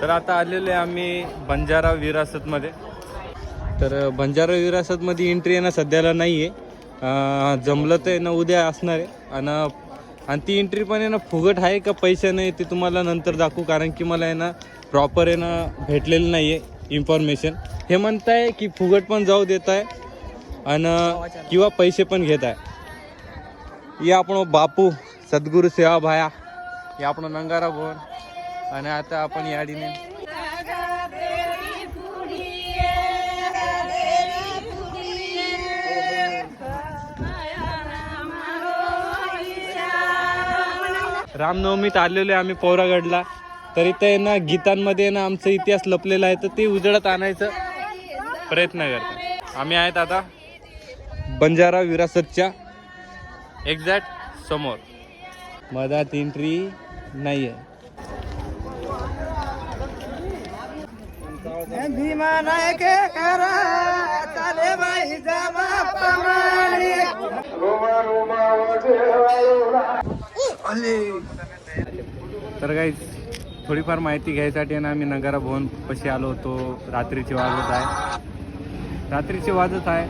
तर आता आलेले आम्ही बंजारा विरासतमध्ये. तर बंजारा विरासतमध्ये एंट्री आहे ना सध्याला नाही आहे जमलं तर आहे ना उद्या असणार आहे. आणि आणि ती एंट्री पण आहे ना फुगट आहे का पैसे नाही ते तुम्हाला नंतर दाखवू. कारण की मला आहे ना प्रॉपर आहे ना भेटलेलं नाही आहे इन्फॉर्मेशन हे म्हणताय की फुगट पण जाऊ देत आहे. आणि किंवा पैसे पण घेत आहे. या आपण बापू सद्गुरू सेवा भाया. या आपण नंगारा भवन. आणि आता आपण याडीने रामनवमीत आलेलो आहे आम्ही पौरागडला. तर इथे आहे ना गीतांमध्ये ना आमचा इतिहास लपलेला आहे तर ते उजळत आणायचं प्रयत्न करतो. आम्ही आहेत आता बंजारा विरासतच्या एक्झॅक्ट समोर. मधात एंट्री नाही आहे भीमा नायक करा चाले बाई जमा प्रमाणे तर काही थोडीफार माहिती घ्यायसाठी ना आम्ही नगारा भवन पशी आलो होतो. रात्रीचे वाजत आहे. रात्रीचे वाजत आहे.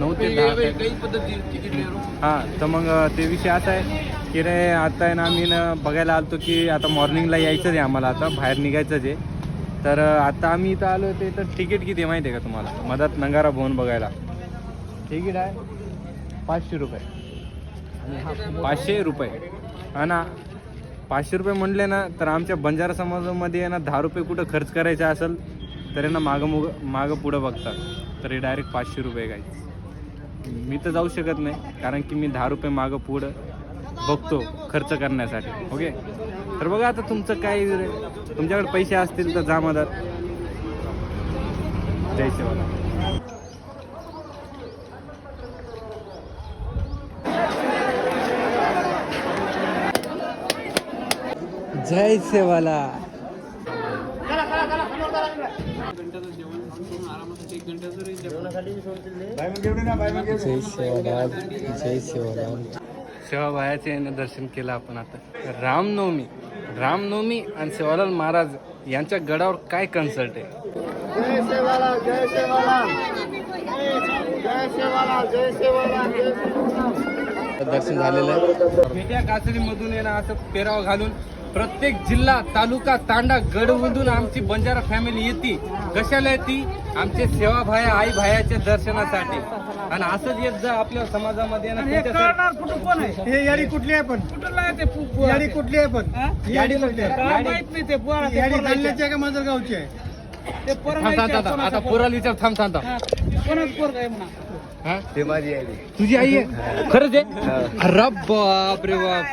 नऊ ते दहा हां तर मग ते विषय असा आहे की रे आता आहे ना आम्ही ना बघायला आलतो की आता मॉर्निंगला यायचंच आहे आम्हाला. आता बाहेर निघायचंच आहे. तर आता आम्ही इथं आलो होते तर तिकीट किती आहे माहिती आहे का तुम्हाला? मधात नगारा भवन बघायला. तिकीट आहे पाचशे रुपये. पाचशे रुपये. हा ना? पाचशे रुपये म्हणले ना तर आमच्या बंजारा समाजामध्ये ना दहा रुपये कुठं खर्च करायचे असेल तर ना मागं मुग मागं पुढं बघतात. तर हे डायरेक्ट पाचशे रुपये गायचे मी तर जाऊ शकत नाही कारण की मी दहा रुपये मागं पुढं बघतो खर्च करण्यासाठी. ओके तर बघा आता तुमचं काय रे, तुमच्याकडे पैसे असतील तर जा मदत जय सेवाला. जय सेवाला जय सेवालाल. सेवाबायाचे यानं दर्शन केलं आपण आता. रामनवमी. रामनवमी आणि सेवालाल महाराज यांच्या गडावर काय कन्सर्ट आहे? जय सेवाला जय सेवाला जय सेवाला जय सेवाला जय सेवाला दर्शन झालेलं आहे. भेट्या कासरीमधून आहे ना असं पेराव घालून प्रत्येक जिल्हा तालुका तांडा गडमधून आमची बंजारा फॅमिली येते. कशाला येते? आमचे सेवा भाया आई भायाच्या दर्शनासाठी. आणि असंच येत जा आपल्या समाजामध्ये ना हे याडी कुठली आहे पण? याडी कुठली आहे पण? याडी कुठली आहे? याडी धान्याची आहे का मांजरगावची आहे? थांब, थांब, थांब, थांब. आता पोराला विचार थांब थांब थांब. हा? तुझी आई आहे? खरंच आहे? अरे बाप रे बाप.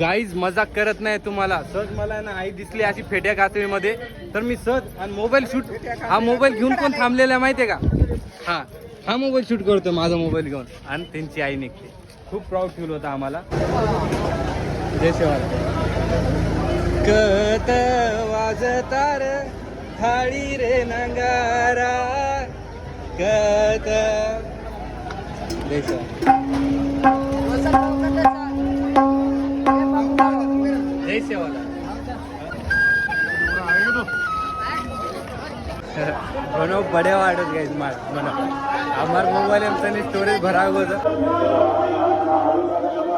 गाईज मजाक करत नाही तुम्हाला. सहज मला आहे ना आई दिसली अशी फेट्या कातळीमध्ये. तर मी सहज आणि मोबाईल शूट हा मोबाईल घेऊन कोण थांबलेला आहे माहितीये का? हा. हा मोबाईल शूट करतो माझा मोबाईल घेऊन. आणि त्यांची आई निघते. खूप प्राऊड फील होता आम्हाला. जय शिवाला कत वाजतार थाळी रे नंगारा. कत जय शिवाला जय सेवाला बनो बडे वाढत गाईज मार बनो आम्हाला मोबाईल आमचा स्टोरेज भराव होत.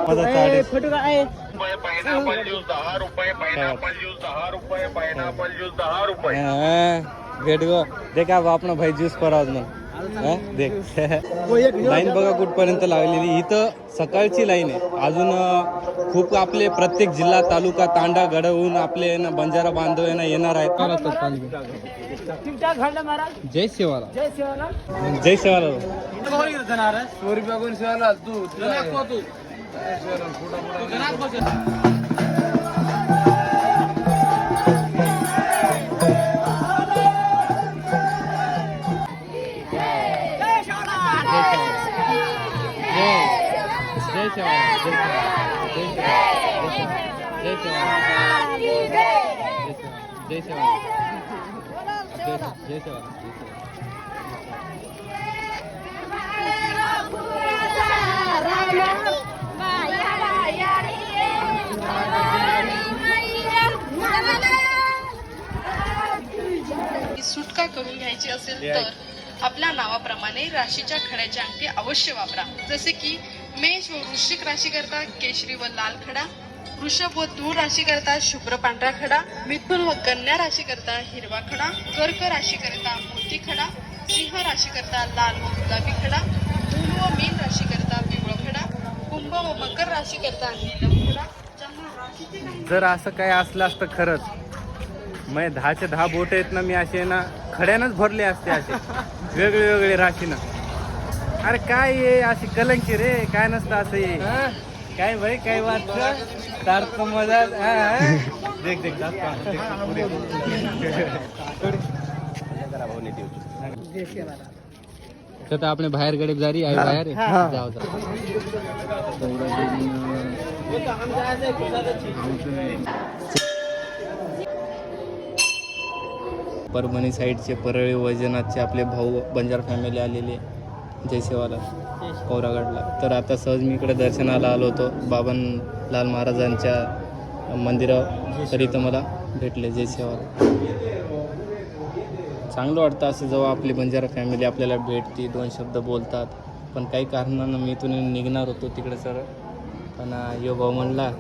फोटो काय भेट गो दे का आपण भाई ज्यूस हा? देख. लाईन बघा कुठपर्यंत लागलेली. इथं सकाळची लाईन आहे. अजून अं, खूप आपले प्रत्येक जिल्हा तालुका तांडा गडवून आपले ना बंजारा बांधव आहे ना येणार आहेत. जय सेवाला जय सेवाला जय सेवाला तू. जय जय चुका करून घ्यायची असेल तर आपल्या नावाप्रमाणे राशीच्या खड्याची अंगठी अवश्य वापरा. जसे की मेष व वृश्चिक राशी करता केशरी व लाल खडा. वृषभ व तूळ राशी करता शुभ्र पांढरा खडा. मिथुन व कन्या राशी करता हिरवा खडा. कर्क राशी करता मोती खडा. सिंह राशी करता लाल व गुलाबी खडा. धनु व मीन राशी करता पिवळा खडा. कुंभ व मकर राशी करता नीलम खडा. जर असं काही असलं असतं खरंच. मग दहाचे दहा बोट आहेत ना मी असे ना खड्यानंच भरले असते असे. वेगळे वेगळे राशीनं. अरे काय आहे अशी कलंकी रे काय नसतं असं हे. काय भाई काय वाटत? तारक मजा देख देख जास्त आहे. देख, पुढे. तर आता आपण बाहेर गडीप जारी आहे. बाहेर जाऊ परभणी साईडचे परळी वैजनाथचे आपले भाऊ बंजार फॅमिली आलेले. जयसेवाला कोरागडला. तर आता सहज मी इकडे दर्शनाला आलो होतो. बाबन लाल महाराजांच्या मंदिरावर. तर इथं मला भेटले जयसेवाला. चांगलं वाटतं असं जेव्हा आपली बंजारा फॅमिली आपल्याला भेटते दोन शब्द बोलतात. पण काही कारणानं मी इथून निघणार होतो तिकडे सर. पण यो भाऊ म्हणला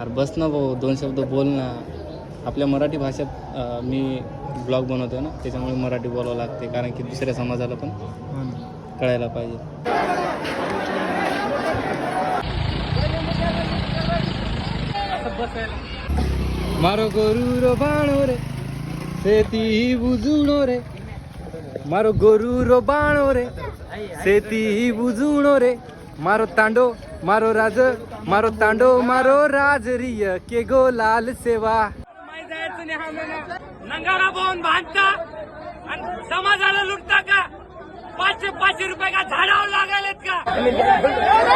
अरे बस ना भाऊ दोन शब्द बोल ना. आपल्या मराठी भाषेत मी ब्लॉग बनवतो ना त्याच्यामुळे मराठी बोलावं लागते कारण की दुसऱ्या समाजाला पण. हो कळायला पाहिजे. मारो गोरू रो बाणो हो रे. शेती बुजुणो हो रे. मारो गोरू रो बाणो हो रे. शेती ही बुजुणो रे. मारो तांडो मारो राज मारो तांडो मारो राज रिय. के गो लाल सेवा. नंगारा बांधता समाजाला लुटता का? पाचशे पाचशे रुपये का झाडावर लागायलेत का?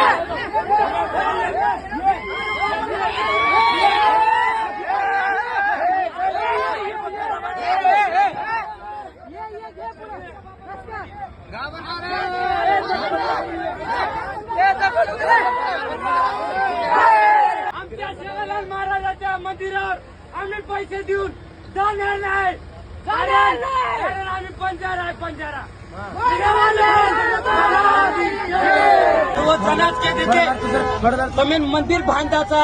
आमच्या शिवलाल महाराजाच्या मंदिरावर आम्ही पैसे देऊन जाणार नाही. जाणार नाही. आम्ही पंजारा आहे पंजारा के मंदिर बांधाचा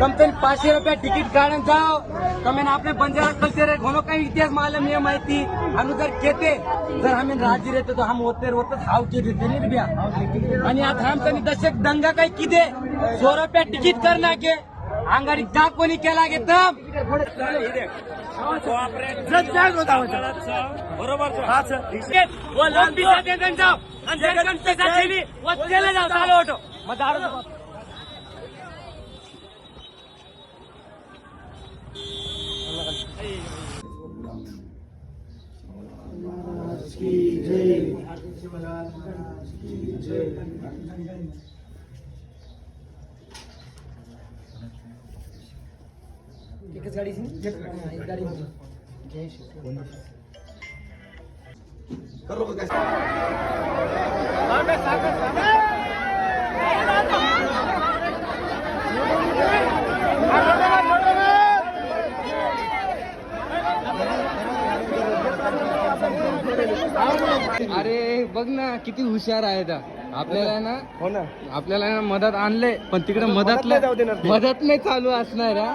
कमसेन पाचशे रुपये तिकीट काढून जाव तमेन आपले बंजारा कल्चर घोनो काही इतिहास मला मी माहिती. आणि जर घेते जर आम्ही राजी रहते तर आम्ही होते होत हाव की देते निर्भया. आणि आता आमचा दशक दंगा काही किती सो रुपये तिकीट करणार अंगारी का कोणी केला गे तम बरोबर जय मग दारू अरे बघ ना किती हुशार आहेत आपल्याला ना हो ना. आपल्याला ना मदत आणले पण तिकडे मदत मदत नाही चालू असणार हा.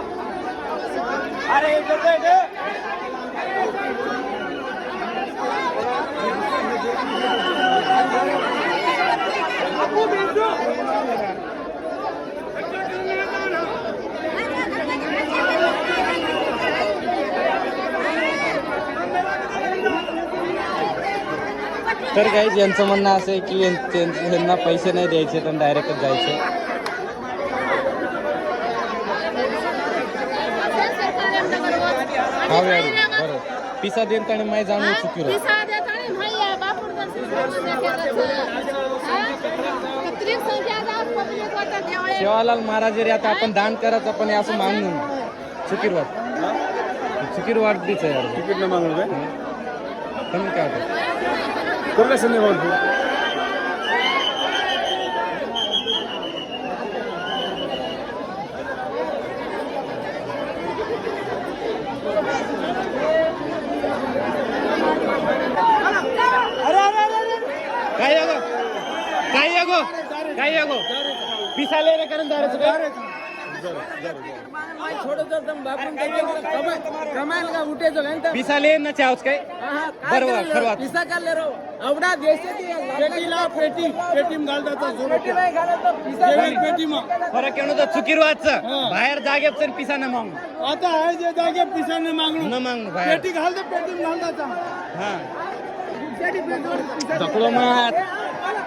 तर काही यांचं म्हणणं असं आहे की त्यां- यांना पैसे नाही द्यायचे तर डायरेक्टच जायचे. व्याडी बरोबर पिसा देत आणि माय जाणून पिसा देत आणि भाई बापूर शिवालाल महाराज जरी आता आपण दान करायचं पण हे असं मागणं चुकीर वाट चुकीर वाटलीच आहे यार. तिकीट न मागणं काय? पण काय होतं कोणत्या संदर्भात काय अगो काय काय अगो पिसाले रे करून दाराचं काय? पिसाले ना चावच काय? बरोबर खरं पेटीला पेटी पेटीम घालतात पेटी मग फरक एवढं तर चुकीर वाटचं बाहेर जागेत तर पिसा न मागू आता आहे जे जागे पिसाने मागणं. न मागू बाहेर. पेटी घालतो पेटीम घालतात हा. मात चालो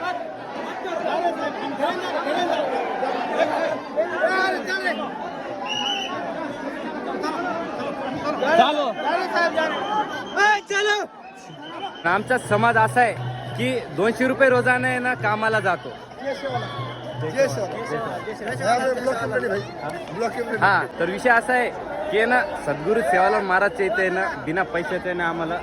आमचा समाज असा आहे की दोनशे रुपये रोजाने आहे ना कामाला जातो. हा तर विषय असा आहे की ना सद्गुरू सेवालाल महाराजच्या इथे आहे ना बिना पैशाचे ना आम्हाला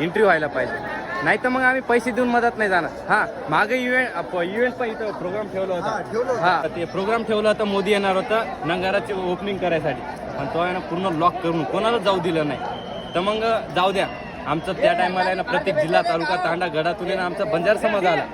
एंट्री व्हायला पाहिजे. नाही तर मग आम्ही पैसे देऊन मदत नाही जाणार. हा मागे इव्हेंट इव्हेंट पण इथं प्रोग्राम ठेवला होता. हा ते प्रोग्राम ठेवला होता मोदी येणार होतं नंगाराची ओपनिंग करायसाठी. पण तो आहे ना पूर्ण लॉक करून कोणाला जाऊ दिलं नाही. तर मग जाऊ द्या. आमचं त्या टायमाला आहे ना प्रत्येक जिल्हा तालुका तांडा गडातून आहे ना आमचा बंजार समाज आला.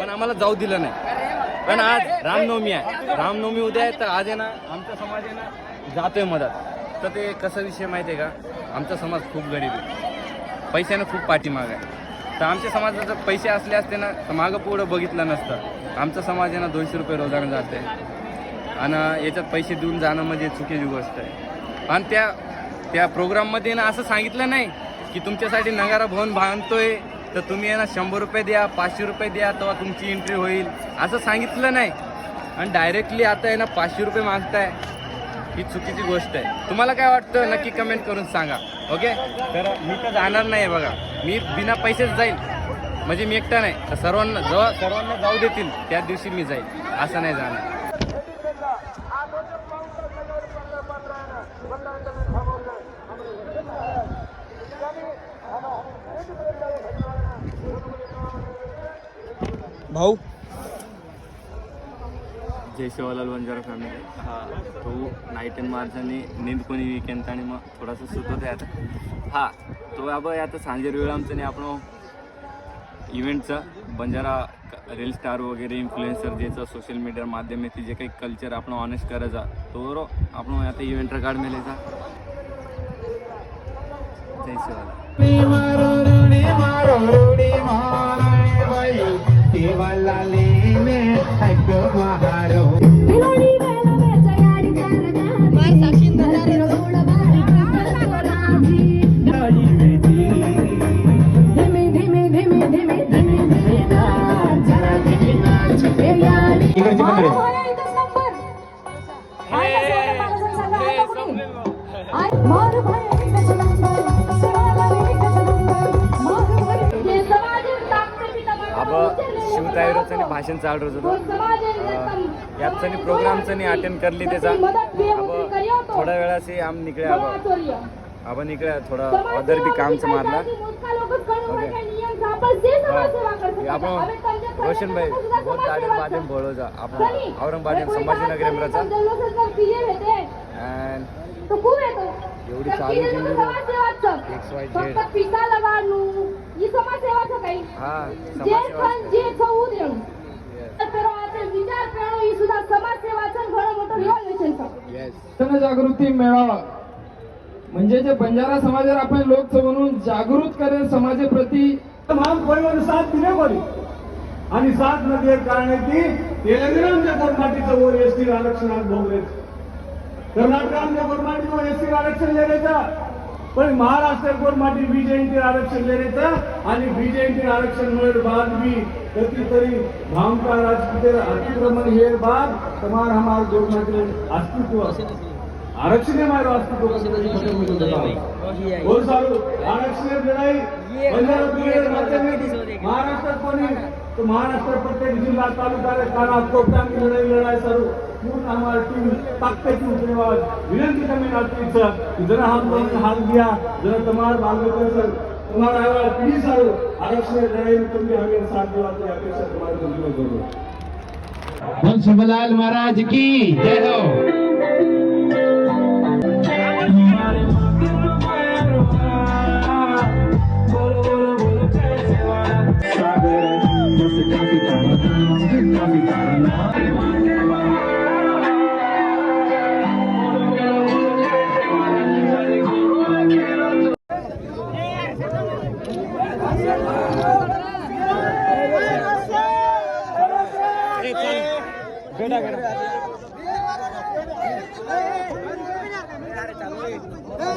पण आम्हाला जाऊ दिलं नाही. पण आज रामनवमी आहे. रामनवमी उद्या आहे तर आज आहे ना आमचा समाज आहे ना जातोय मदत. तर ते कसं विषय माहिती आहे का? आमचा समाज खूप गरीब आहे. पैशानं खूप पाठीमाग आहे. तर आमच्या समाजात जर पैसे असले असते ना तर मागं पुढं बघितलं नसतं. आमचा समाज आहे ना दोनशे रुपये रोजानं जाते आणि याच्यात पैसे देऊन जाणं म्हणजे चुकीची गोष्ट आहे. आणि त्या त्या प्रोग्राममध्ये ना असं सांगितलं नाही की तुमच्यासाठी नगारा भवन बांधतोय तर तुम्ही आहे ना शंभर रुपये द्या पाचशे रुपये द्या तेव्हा तुमची एंट्री होईल. असं सांगितलं नाही. आणि डायरेक्टली आता आहे ना पाचशे रुपये मागताय. ही चुकीची गोष्ट आहे. तुम्हाला काय वाटतं? नक्की कमेंट करून सांगा. ओके तर मी तर जाणार नाही बघा. मी बिना पैसेच जाईल. म्हणजे मी एकटा नाही. तर सर्वांना जेव्हा सर्वांना जाऊ देतील त्या दिवशी मी जाईल. असं नाही जाणार. भाऊ जय शिवालाल बंजारा फॅमिली हा तो नाईट अँड मार्चनी नींद कोणी वीकेंड आणि मग थोडासा सुचत आहे आता. हा तो अब आता सांजेर वेळ आमचं नाही आपण इव्हेंटचा बंजारा रील स्टार वगैरे इन्फ्लुएन्सर ज्याचं सोशल मीडिया माध्यमात जे काही कल्चर आपण ऑनेस्ट करायचा तो आपण आता इव्हेंट रेकॉर्ड मेलेचा जय शिवालाल. बेला बेचा याडी करना मार साक्षीन धरा रोड बारी धीमे धीमे अब आणि भाषण चालू होतं. याचं प्रोग्रामचं नाही अटेंड करली त्याचा अब थोड्या वेळाशी आम निकळे अब आबा निकळे थोडा अदर बी कामचं मारला. ओके आपण रोशन भाई बहुत गाडी बादेम बोलवजा आपण औरंगाबाद संभाजीनगर एमराचा अँड एवढी चालू एक्स वाय झेड ही समाजसेवाचं काही. हा जे समाजसेवा पण जे होऊ देऊ. विचार करणं ही सुद्धा समाजसेवाचं घणं मोठं रिव्हॉल्युशनचं येस जनजागृती मेळावा. म्हणजे जे बंजारा समाजाला आपण लोक म्हणून जागृत करेल समाजाप्रती महान परिवार साथ दिले बरी आणि साथ न देत कारणाची तेलंगणाच्या कर्नाटीचं वर एस टी आरक्षणात भोगले कर्नाटकामध्ये गोरमाटी एस आरक्षण लेण्याचा पण महाराष्ट्र गोरमाटी बीजेपी आरक्षण लेण्याचा आणि बीजेपी आरक्षण मिळेल बाद भी कधीतरी भामका राजकीय अतिक्रमण हे बाद. तुम्हारा हमारा गोरमाटी अस्तित्व. आरक्षण हमारा अस्तित्व. सारू आरक्षण लढाई महाराष्ट्रात कोणी तो महाराष्ट्र प्रत्येक जिल्हा तालुका काना कोपटांनी लढाई लढाई सर्व पूर्ण टीम विनंती कमी जरा हम लोग ने दिया जरा तुम्हारे बाल बच्चे सर तुम्हारा हमारा पीढ़ी सारू आरक्षण लड़ाई में तुम भी हमें साथ तो अपेक्षा तुम्हारे करो महाराज की जय हो.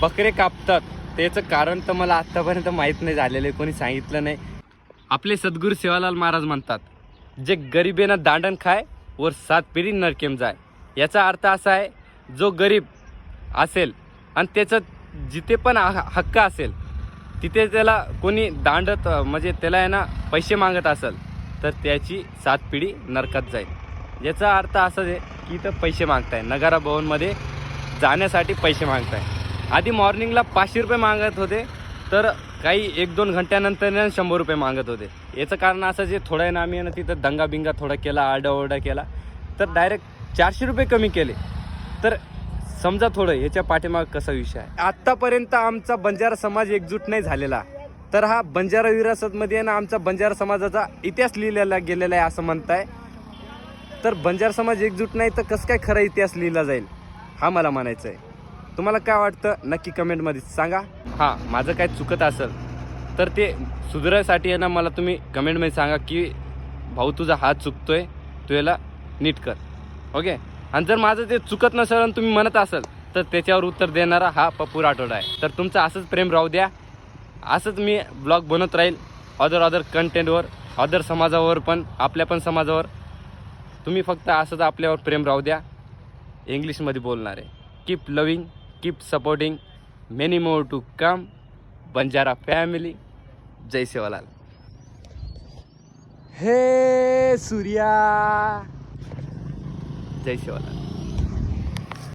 बकरे कापतात. त्याचं कारण तर मला आत्तापर्यंत माहीत नाही झालेलं आहे कोणी सांगितलं नाही. आपले सद्गुरू सेवालाल महाराज म्हणतात जे गरिबेनं दांडण खाय वर सात पिढी नरकेम जाय. याचा अर्थ असा आहे जो गरीब असेल आणि त्याचं जिथे पण ह- हक्क असेल तिथे त्याला कोणी दांडत म्हणजे त्याला आहे ना पैसे मागत असेल तर त्याची सात पिढी नरकात जाईल. याचा अर्थ असं आहे की इथं पैसे मागताय. नगारा भवनमध्ये जाण्यासाठी पैसे मागताय. आधी मॉर्निंगला पाचशे रुपये मागत होते तर काही एक दोन घंट्यानंतर शंभर रुपये मागत होते. याचं कारण असं जे थोडं आहे ना आम्ही आहे ना तिथं दंगा बिंगा थोडा केला आरडाओरडा केला. तर डायरेक्ट चारशे रुपये कमी केले. तर समजा थोडं याच्या पाठीमाग कसा विषय आहे? आत्तापर्यंत आमचा बंजारा समाज एकजूट नाही झालेला. तर हा बंजारा विरासतमध्ये आहे ना आमचा बंजारा समाजाचा इतिहास लिहिलेला गेलेला आहे असं म्हणताय. तर बंजारा समाज एकजूट नाही तर कसं काय खरा इतिहास लिहिला जाईल? हा मला म्हणायचं आहे तुम्हाला काय वाटतं? नक्की कमेंटमध्ये सांगा. हां माझं काय चुकत असेल तर ते सुधारायसाठी आहे ना मला तुम्ही कमेंटमध्ये सांगा की भाऊ तुझा हात चुकतोय तू याला नीट कर. ओके? आणि जर माझं ते चुकत नसेल आणि तुम्ही म्हणत असाल तर त्याच्यावर उत्तर देणारा हा पप्पू राठोड आहे. तर तुमचं असंच प्रेम राहू द्या. असंच मी ब्लॉग बनत राहील अदर अदर कंटेंटवर अदर समाजावर पण आपल्या पण समाजावर. तुम्ही फक्त असंच आपल्यावर प्रेम राहू द्या. इंग्लिशमध्ये बोलणार. आहे keep loving keep supporting many more to come Banjara family जय सेवालाल हे सूर्या जय शिवलाल